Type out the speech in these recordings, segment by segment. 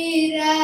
Mira.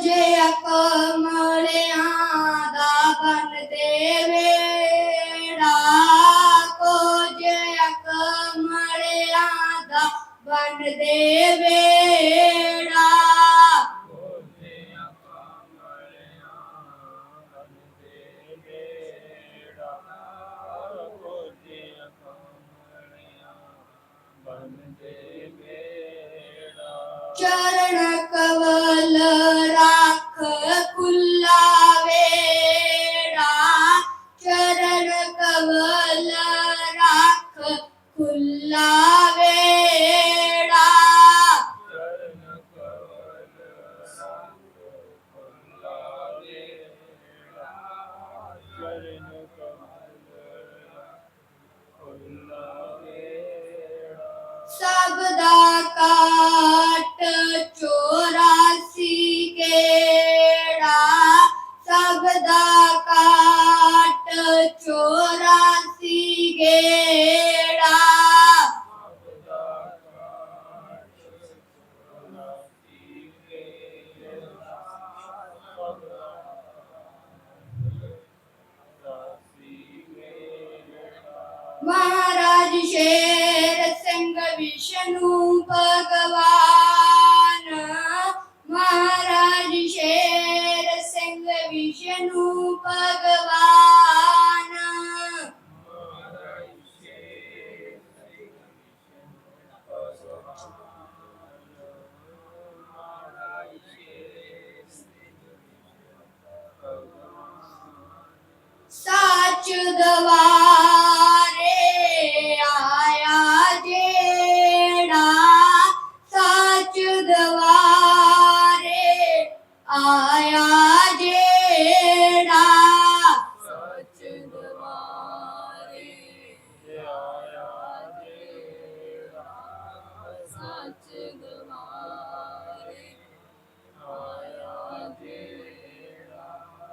मुझे अकमरे आदा बन दे मेरा। को जे अकमरे आदा बन दे मेरा। चरण ਸਭ ਦਾ ਕਾਟ ਚੋ రక్షను ਆਇਆ ਜਿਹੜਾ ਸੱਚ ਦਵਾਰੇ ਸੱਚ ਦਵਾਰੇ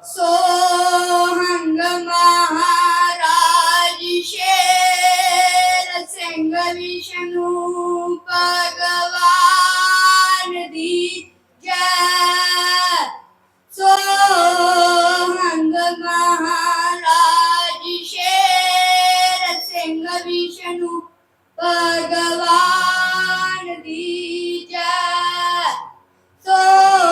ਸੋਹੰਗ ਮਹਾਰਾਜ ਸ਼ੇਰ ਸਿੰਘ ਵਿਸ਼ਨੂੰ ਮਹਾਰਾਜ ਸ਼ੇਰ ਭਗਵਾਨ